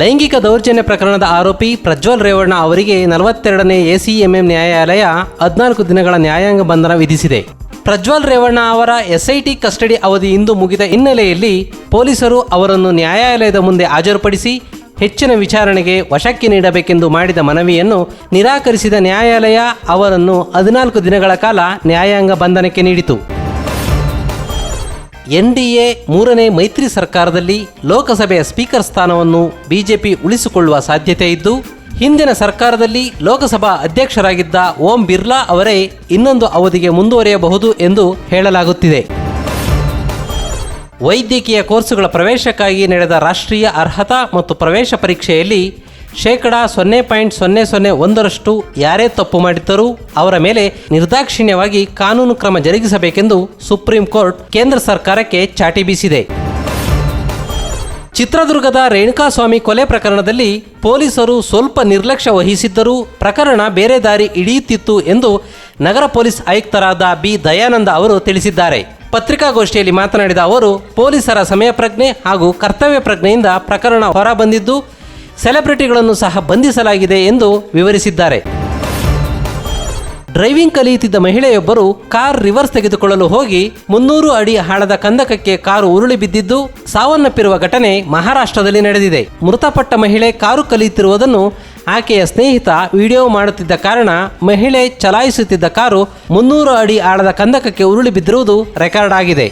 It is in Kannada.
ಲೈಂಗಿಕ ದೌರ್ಜನ್ಯ ಪ್ರಕರಣದ ಆರೋಪಿ ಪ್ರಜ್ವಲ್ ರೇವಣ್ಣ ಅವರಿಗೆ ನಲವತ್ತೆರಡನೇ ಎಸಿಎಂಎಂ ನ್ಯಾಯಾಲಯ ಹದಿನಾಲ್ಕು ದಿನಗಳ ನ್ಯಾಯಾಂಗ ಬಂಧನ ವಿಧಿಸಿದೆ. ಪ್ರಜ್ವಲ್ ರೇವಣ್ಣ ಅವರ ಎಸ್ಐಟಿ ಕಸ್ಟಡಿ ಅವಧಿ ಇಂದು ಮುಗಿದ ಹಿನ್ನೆಲೆಯಲ್ಲಿ ಪೊಲೀಸರು ಅವರನ್ನು ನ್ಯಾಯಾಲಯದ ಮುಂದೆ ಹಾಜರುಪಡಿಸಿ ಹೆಚ್ಚಿನ ವಿಚಾರಣೆಗೆ ವಶಕ್ಕೆ ನೀಡಬೇಕೆಂದು ಮಾಡಿದ ಮನವಿಯನ್ನು ನಿರಾಕರಿಸಿದ ನ್ಯಾಯಾಲಯ ಅವರನ್ನು ಹದಿನಾಲ್ಕು ದಿನಗಳ ಕಾಲ ನ್ಯಾಯಾಂಗ ಬಂಧನಕ್ಕೆ ನೀಡಿತು. ಎನ್ಡಿಎ ಮೂರನೇ ಮೈತ್ರಿ ಸರ್ಕಾರದಲ್ಲಿ ಲೋಕಸಭೆಯ ಸ್ಪೀಕರ್ ಸ್ಥಾನವನ್ನು ಬಿಜೆಪಿ ಉಳಿಸಿಕೊಳ್ಳುವ ಸಾಧ್ಯತೆ ಇದ್ದು, ಹಿಂದಿನ ಸರ್ಕಾರದಲ್ಲಿ ಲೋಕಸಭಾ ಅಧ್ಯಕ್ಷರಾಗಿದ್ದ ಓಂ ಬಿರ್ಲಾ ಅವರೇ ಇನ್ನೊಂದು ಅವಧಿಗೆ ಮುಂದುವರಿಯಬಹುದು ಎಂದು ಹೇಳಲಾಗುತ್ತಿದೆ. ವೈದ್ಯಕೀಯ ಕೋರ್ಸುಗಳ ಪ್ರವೇಶಕ್ಕಾಗಿ ನಡೆದ ರಾಷ್ಟ್ರೀಯ ಅರ್ಹತಾ ಮತ್ತು ಪ್ರವೇಶ ಪರೀಕ್ಷೆಯಲ್ಲಿ ಶೇಕಡ ಸೊನ್ನೆ ಪಾಯಿಂಟ್ ಸೊನ್ನೆ ಸೊನ್ನೆ ಒಂದರಷ್ಟು ಯಾರೇ ತಪ್ಪು ಮಾಡಿದ್ದರೂ ಅವರ ಮೇಲೆ ನಿರ್ದಾಕ್ಷಿಣ್ಯವಾಗಿ ಕಾನೂನು ಕ್ರಮ ಜರುಗಿಸಬೇಕೆಂದು ಸುಪ್ರೀಂ ಕೋರ್ಟ್ ಕೇಂದ್ರ ಸರ್ಕಾರಕ್ಕೆ ಚಾಟಿ ಬೀಸಿದೆ. ಚಿತ್ರದುರ್ಗದ ರೇಣುಕಾಸ್ವಾಮಿ ಕೊಲೆ ಪ್ರಕರಣದಲ್ಲಿ ಪೊಲೀಸರು ಸ್ವಲ್ಪ ನಿರ್ಲಕ್ಷ್ಯ ವಹಿಸಿದ್ದರೂ ಪ್ರಕರಣ ಬೇರೆ ದಾರಿ ಹಿಡಿಯುತ್ತಿತ್ತು ಎಂದು ನಗರ ಪೊಲೀಸ್ ಆಯುಕ್ತರಾದ ಬಿ ದಯಾನಂದ ಅವರು ತಿಳಿಸಿದ್ದಾರೆ. ಪತ್ರಿಕಾಗೋಷ್ಠಿಯಲ್ಲಿ ಮಾತನಾಡಿದ ಅವರು, ಪೊಲೀಸರ ಸಮಯ ಪ್ರಜ್ಞೆ ಹಾಗೂ ಕರ್ತವ್ಯ ಪ್ರಜ್ಞೆಯಿಂದ ಪ್ರಕರಣ ಹೊರಬಂದಿದ್ದು ಸೆಲೆಬ್ರಿಟಿಗಳನ್ನು ಸಹ ಬಂಧಿಸಲಾಗಿದೆ ಎಂದು ವಿವರಿಸಿದ್ದಾರೆ. ಡ್ರೈವಿಂಗ್ ಕಲಿಯುತ್ತಿದ್ದ ಮಹಿಳೆಯೊಬ್ಬರು ಕಾರ್ ರಿವರ್ಸ್ ತೆಗೆದುಕೊಳ್ಳಲು ಹೋಗಿ ಮುನ್ನೂರು ಅಡಿ ಆಳದ ಕಂದಕಕ್ಕೆ ಕಾರು ಉರುಳಿ ಬಿದ್ದಿದ್ದು ಸಾವನ್ನಪ್ಪಿರುವ ಘಟನೆ ಮಹಾರಾಷ್ಟ್ರದಲ್ಲಿ ನಡೆದಿದೆ. ಮೃತಪಟ್ಟ ಮಹಿಳೆ ಕಾರು ಕಲಿಯುತ್ತಿರುವುದನ್ನು ಆಕೆಯ ಸ್ನೇಹಿತ ವಿಡಿಯೋ ಮಾಡುತ್ತಿದ್ದ ಕಾರಣ ಮಹಿಳೆ ಚಲಾಯಿಸುತ್ತಿದ್ದ ಕಾರು ಮುನ್ನೂರು ಅಡಿ ಆಳದ ಕಂದಕಕ್ಕೆ ಉರುಳಿ ಬಿದ್ದಿರುವುದು ರೆಕಾರ್ಡ್ ಆಗಿದೆ.